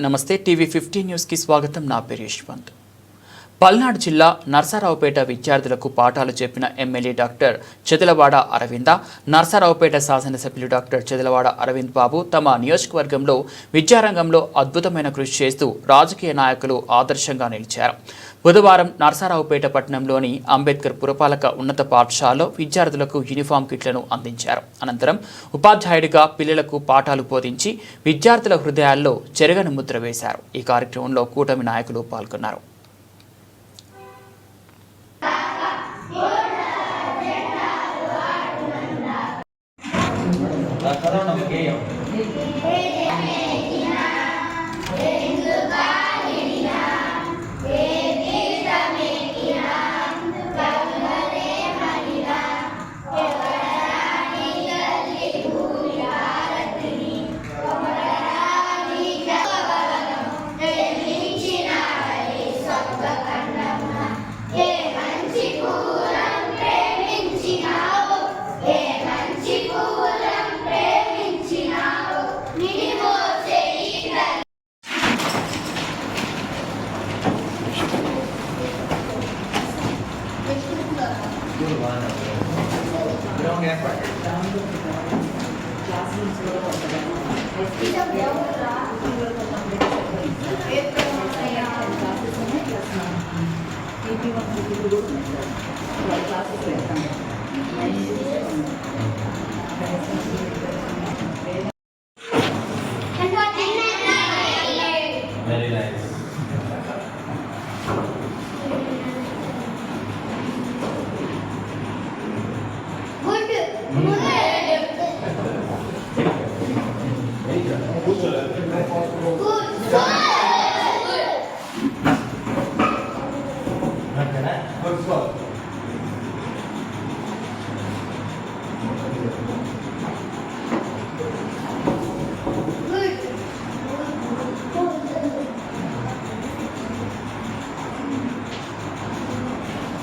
నమస్తే TV fifty న్యూస్కి స్వాగతం. నా పేరు యశ్వంత్. పల్నాడు జిల్లా నర్సారావుపేట విద్యార్థులకు పాఠాలు చెప్పిన ఎమ్మెల్యే డాక్టర్ చెదలవాడ అరవింద నర్సారావుపేట శాసనసభ్యులు డాక్టర్ చెదలవాడ అరవింద్ బాబు తమ నియోజకవర్గంలో విద్యారంగంలో అద్భుతమైన కృషి చేస్తూ రాజకీయ నాయకులు ఆదర్శంగా నిలిచారు. బుధవారం నర్సారావుపేట పట్టణంలోని అంబేద్కర్ పురపాలక ఉన్నత పాఠశాలలో విద్యార్థులకు యూనిఫామ్ కిట్లను అందించారు. అనంతరం ఉపాధ్యాయుడిగా పిల్లలకు పాఠాలు బోధించి విద్యార్థుల హృదయాల్లో చెరగని ముద్ర వేశారు. ఈ కార్యక్రమంలో కూటమి నాయకులు పాల్గొన్నారు. ಸಕಲ ನಮಗೆ గ్రౌండ్ ఏర్పాటు Very nice.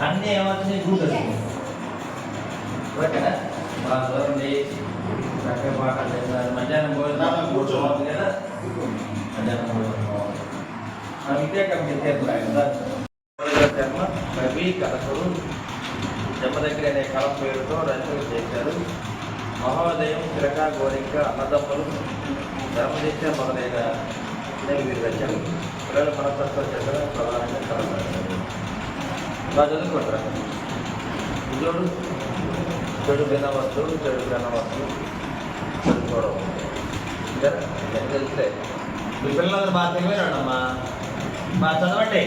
అన్నీ ఏమవుతున్నాయి గుడ్ ఓకేనా మా దూరం లేచి చక్కగా పాఠాలు చెప్పారు మధ్యాహ్నం భోజనం కూర్చోవాలి కదా మధ్యాహ్నం భోజనం ఇదే కమిటీ శర్మ రవి కలసరు జమ్మదగ్గర అనే కలం పేరుతో రచనలు చేశారు మహోదయం చిరక గోరిక అన్నదమ్ములు ధర్మదీక్ష మొదలైన అనేక వీరి రచనలు పిల్లల మనస్తత్వ చక్ర ప్రధానంగా కలసారు బాగా చదువుకుంటారా చూడు చెడు వినవచ్చు చెడు వినవచ్చు చదువుకోవడం ఇంకా తెలిస్తే మీ పిల్లలందరూ బాగా తెలివైనాడమ్మా బాగా చదవండి.